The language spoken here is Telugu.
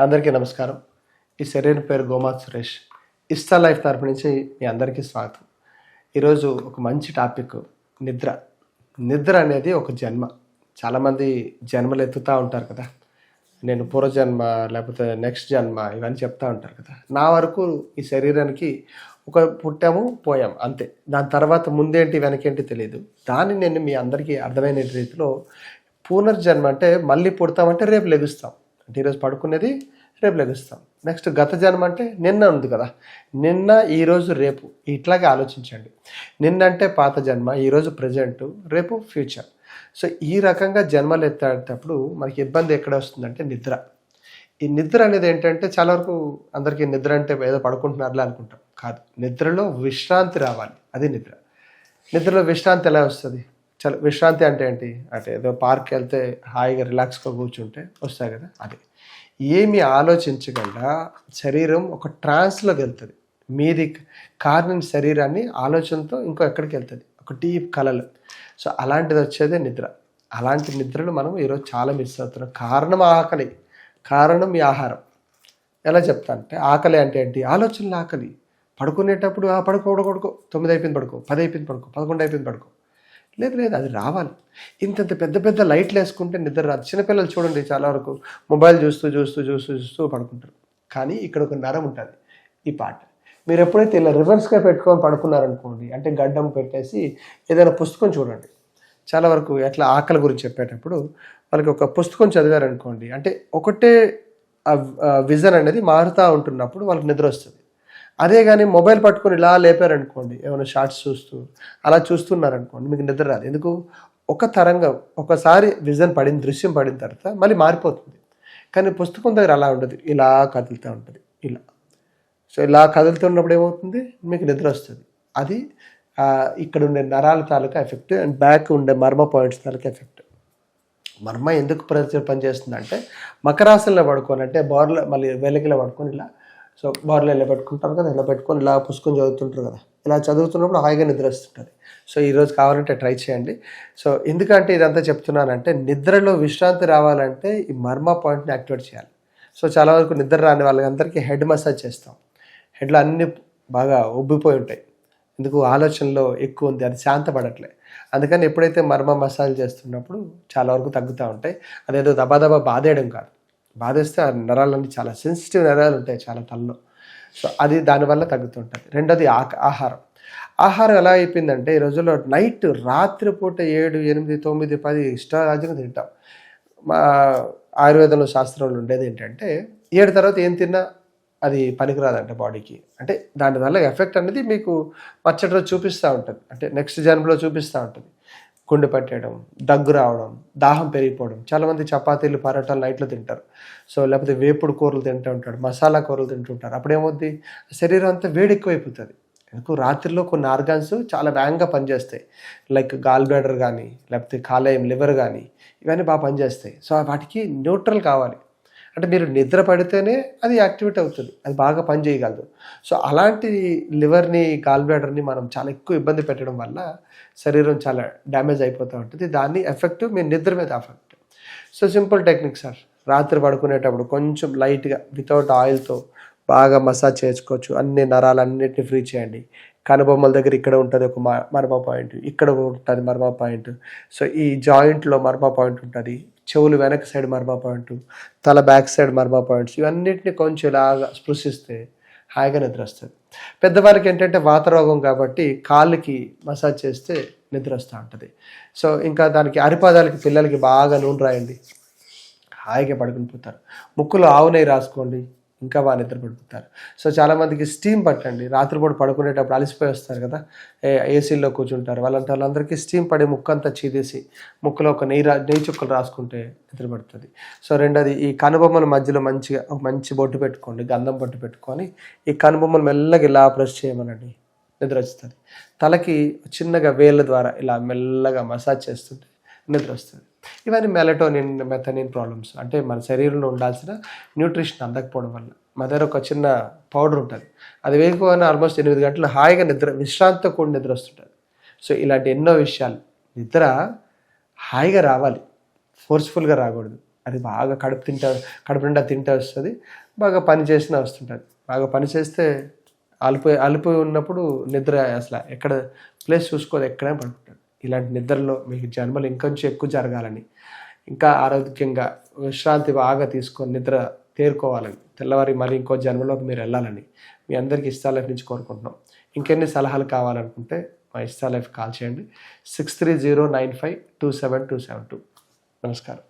అందరికీ నమస్కారం. ఈ శరీరం పేరు గోమాత్ సురేష్. ఇస్తా లైఫ్ తరపు నుంచి మీ అందరికీ స్వాగతం. ఈరోజు ఒక మంచి టాపిక్ నిద్ర. నిద్ర అనేది ఒక జన్మ. చాలామంది జన్మలు ఎత్తుతూ ఉంటారు కదా. నేను పూర్వజన్మ లేకపోతే నెక్స్ట్ జన్మ ఇవన్నీ చెప్తూ ఉంటారు కదా. నా వరకు ఈ శరీరానికి ఒక పుట్టాము పోయాం అంతే. దాని తర్వాత ముందేంటి వెనకేంటి తెలియదు దాన్ని నేను మీ అందరికీ అర్థమైన రీతిలో పునర్జన్మ అంటే మళ్ళీ పుడతామంటే రేపు లెగుస్తాం. అంటే ఈరోజు పడుకునేది రేపు లెగుస్తాం. నెక్స్ట్ గత జన్మ అంటే నిన్న ఉంది కదా. నిన్న ఈరోజు రేపు. ఇట్లాగే ఆలోచించండి. నిన్న అంటే పాత జన్మ ఈరోజు ప్రజెంట్ రేపు ఫ్యూచర్. సో ఈ రకంగా జన్మలు ఎత్తేటప్పుడు మనకి ఇబ్బంది ఎక్కడ వస్తుందంటే నిద్ర. ఈ నిద్ర అనేది ఏంటంటే చాలా వరకు అందరికీ నిద్ర అంటే ఏదో పడుకుంటున్నారులే అనుకుంటాం. కాదు. నిద్రలో విశ్రాంతి రావాలి. అది నిద్ర. నిద్రలో విశ్రాంతి ఎలా వస్తుంది? చాలా విశ్రాంతి అంటే ఏంటి? అంటే ఏదో పార్క్ వెళ్తే హాయిగా రిలాక్స్గా కూర్చుంటే వస్తాయి కదా? అది. ఏమి ఆలోచించకుండా శరీరం ఒక ట్రాన్స్లోకి వెళ్తుంది. మీది కారణం శరీరాన్ని ఆలోచనతో ఇంకో ఎక్కడికి వెళ్తుంది? ఒక డీప్ కలలు సో అలాంటిది వచ్చేదే నిద్ర. అలాంటి నిద్రలు మనం ఈరోజు చాలా మిస్ అవుతున్నాం. కారణం ఆకలి. కారణం ఈ ఆహారం. ఎలా చెప్తా అంటే ఆకలి అంటే ఏంటి? ఆలోచనలు ఆకలి. పడుకునేటప్పుడు ఆ పడుకో పడుకో. తొమ్మిది అయిపోయింది పడుకో. పది అయిపోయింది పడుకో. పదకొండు అయిపోయింది పడుకో. లేదు లేదు అది రావాలి. ఇంతంత పెద్ద పెద్ద లైట్లు వేసుకుంటే నిద్ర రాదు. చిన్నపిల్లలు చూడండి చాలా వరకు మొబైల్ చూస్తూ చూస్తూ చూస్తూ చూస్తూ పడుకుంటారు. కానీ ఇక్కడ ఒక నరం ఉంటుంది. ఈ పాట. మీరు ఎప్పుడైతే ఇలా రివర్స్గా పెట్టుకొని పడుకున్నారనుకోండి అంటే గడ్డం పెట్టేసి ఏదైనా పుస్తకం చూడండి. చాలా వరకు ఎట్లా ఆకలి గురించి చెప్పేటప్పుడు వాళ్ళకి ఒక పుస్తకం చదివారనుకోండి అంటే ఒకటే విజన్ అనేది మారుతూ ఉంటున్నప్పుడు వాళ్ళకి నిద్ర వస్తుంది. అదే కానీ మొబైల్ పట్టుకొని ఇలా లేపారనుకోండి ఏమైనా షార్ట్స్ చూస్తూ అలా చూస్తున్నారనుకోండి మీకు నిద్ర రాదు. ఎందుకు? ఒక తరంగం ఒకసారి విజన్ పడిన దృశ్యం పడిన తర్వాత మళ్ళీ మారిపోతుంది. కానీ పుస్తకం దగ్గర అలా ఉండదు. ఇలా కదులుతూ ఉంటుంది. ఇలా. సో ఇలా కదులుతున్నప్పుడు ఏమవుతుంది? మీకు నిద్ర వస్తుంది. అది ఇక్కడ ఉండే నరాల తాలూకా ఎఫెక్ట్ అండ్ బ్యాక్ ఉండే మర్మ పాయింట్స్ తాలూకా ఎఫెక్ట్. మర్మ ఎందుకు ప్రతి పనిచేస్తుందంటే మకరాసనలో పడుకోనంటే బోర్ల మళ్ళీ వెలకిలో పడుకొని ఇలా సో బార్లో ఇలా పెట్టుకుంటారు కదా ఇలా పెట్టుకొని ఇలా పుసుకొని చదువుతుంటారు కదా. ఇలా చదువుతున్నప్పుడు హాయిగా నిద్ర వస్తుంటుంది సో ఈరోజు కావాలంటే ట్రై చేయండి. సో ఎందుకంటే ఇదంతా చెప్తున్నానంటే నిద్రలో విశ్రాంతి రావాలంటే ఈ మర్మ పాయింట్ని యాక్టివేట్ చేయాలి. సో చాలా వరకు నిద్ర రాని వాళ్ళందరికీ హెడ్ మసాజ్ చేస్తాం. హెడ్లో అన్నీ బాగా ఉబ్బిపోయి ఉంటాయి. ఎందుకు? ఆలోచనలో ఎక్కువ ఉంది అది శాంతపడట్లే. అందుకని ఎప్పుడైతే మర్మ మసాజ్ చేస్తున్నప్పుడు చాలా వరకు తగ్గుతూ ఉంటాయి. అదేదో దబాదబా బాధేయడం కాదు. బాధేస్తే ఆ నరాలన్నీ చాలా సెన్సిటివ్ నరాలు ఉంటాయి చాలా తలలో. సో అది దానివల్ల తగ్గుతుంటుంది. రెండోది ఆహారం. ఆహారం ఎలా అయిపోయిందంటే ఈ రోజుల్లో నైట్ రాత్రిపూట ఏడు ఎనిమిది తొమ్మిది పది ఇష్టారాజ్యంగా తింటాం. మా ఆయుర్వేదంలో శాస్త్రంలో ఉండేది ఏంటంటే ఏడు తర్వాత ఏం తిన్నా అది పనికిరాదంట బాడీకి. అంటే దానివల్ల ఎఫెక్ట్ అనేది మీకు మచ్చటి చూపిస్తూ ఉంటుంది. అంటే నెక్స్ట్ జన్మలో చూపిస్తూ ఉంటుంది. గుండె పట్టేయడం దగ్గు రావడం దాహం పెరిగిపోవడం. చాలామంది చపాతీలు పరోటాలు నైట్లో తింటారు. సో లేకపోతే వేపుడు కూరలు తింటూ ఉంటాడు మసాలా కూరలు తింటుంటారు అప్పుడేమవుద్ది? శరీరం అంతా వేడి ఎక్కువైపోతుంది. ఎందుకు? రాత్రిలో కొన్ని ఆర్గాన్స్ చాలా వేగంగా పనిచేస్తాయి. లైక్ గాల్ బ్లాడర్ కానీ లేకపోతే కాలేయం లివర్ కానీ ఇవన్నీ బాగా పనిచేస్తాయి. సో వాటికి న్యూట్రల్ కావాలి. అంటే మీరు నిద్ర పడితేనే అది యాక్టివేట్ అవుతుంది. అది బాగా పని చేయగలదు. సో అలాంటి లివర్ని గాల్ బ్లాడర్ని మనం చాలా ఎక్కువ ఇబ్బంది పెట్టడం వల్ల శరీరం చాలా డ్యామేజ్ అయిపోతూ ఉంటుంది. దాన్ని ఎఫెక్ట్ మీ నిద్ర మీద effect so simple technique sir. రాత్రి పడుకునేటప్పుడు కొంచెం లైట్గా వితౌట్ ఆయిల్తో బాగా మసాజ్ చేసుకోవచ్చు. అన్ని నరాలన్నిటిని ఫ్రీ చేయండి. కనుబొమ్మల దగ్గర ఇక్కడ ఉంటుంది ఒక మర్మ పాయింట్ ఇక్కడ ఉంటుంది మర్మ పాయింట్. సో ఈ జాయింట్లో మర్మ పాయింట్ ఉంటుంది చెవులు వెనక సైడ్ మర్మా పాయింట్ తల బ్యాక్ సైడ్ మర్మా పాయింట్స్ ఇవన్నిటిని కొంచెం ఇలాగా స్పృశిస్తే హాయిగా నిద్ర వస్తుంది పెద్దవారికి ఏంటంటే వాతరోగం కాబట్టి కాళ్ళకి మసాజ్ చేస్తే నిద్ర వస్తూ ఉంటుంది. సో ఇంకా దానికి అరిపాదాలకి పిల్లలకి బాగా నూనె రాయండి. హాయిగా పడుకుని పోతారు. ముక్కులో ఆవు నెయ్యి రాసుకోండి. ఇంకా బాగా నిద్రపడిపోతారు సో చాలామందికి స్టీమ్ పట్టండి. రాత్రిపూట పడుకునేటప్పుడు అలసిపోయి వస్తారు కదా. ఏసీలో కూర్చుంటారు. వాళ్ళంతా వాళ్ళందరికీ స్టీమ్ పడి ముక్కు అంతా చీదేసి ముక్కులో ఒక నెయ్యి రా నెయ్యి చుక్కలు రాసుకుంటే నిద్రపడుతుంది సో రెండోది ఈ కనుబొమ్మల మధ్యలో మంచిగా ఒక మంచి బొట్టు పెట్టుకోండి. గంధం బొట్టు పెట్టుకొని ఈ కనుబొమ్మలు మెల్లగా ఇలా ప్రెస్ చేయమనండి. నిద్ర వస్తుంది తలకి చిన్నగా వేళ్ళ ద్వారా ఇలా మెల్లగా మసాజ్ చేస్తుంటే నిద్ర వస్తుంది. ఇవన్నీ మెలటోనిన్ మెథనిన్ ప్రాబ్లమ్స్ అంటే మన శరీరంలో ఉండాల్సిన న్యూట్రిషన్ అందకపోవడం వల్ల. మా దగ్గర ఒక చిన్న పౌడర్ ఉంటుంది. అది వేయకపోయినా ఆల్మోస్ట్ ఎనిమిది గంటలు హాయిగా నిద్ర విశ్రాంతితో కూడా నిద్ర వస్తుంటుంది. సో ఇలాంటి ఎన్నో విషయాలు. నిద్ర హాయిగా రావాలి. ఫోర్స్ఫుల్గా రాకూడదు. అది బాగా కడుపు తింటా కడుపు నిండా తింటే వస్తుంది. బాగా పని చేసినా వస్తుంటుంది. బాగా పని చేస్తే అలిపోయి అలిపోయి ఉన్నప్పుడు నిద్ర అసలు ఎక్కడ ప్లేస్ చూసుకోదు ఎక్కడే పడుకుంటాడు ఇలాంటి నిద్రలో మీకు జన్మలు ఇంకొంచెం ఎక్కువ జరగాలని. ఇంకా ఆరోగ్యంగా విశ్రాంతి బాగా తీసుకొని నిద్ర తేరుకోవాలని. తెల్లవారి మళ్ళీ ఇంకో జన్మలోకి మీరు వెళ్ళాలని మీ అందరికీ ఇస్తా లైఫ్ నుంచి కోరుకుంటున్నాం. ఇంకెన్ని సలహాలు కావాలనుకుంటే మా ఇస్తా లైఫ్ కాల్ చేయండి. Six three zero nine five two seven two seven two. నమస్కారం.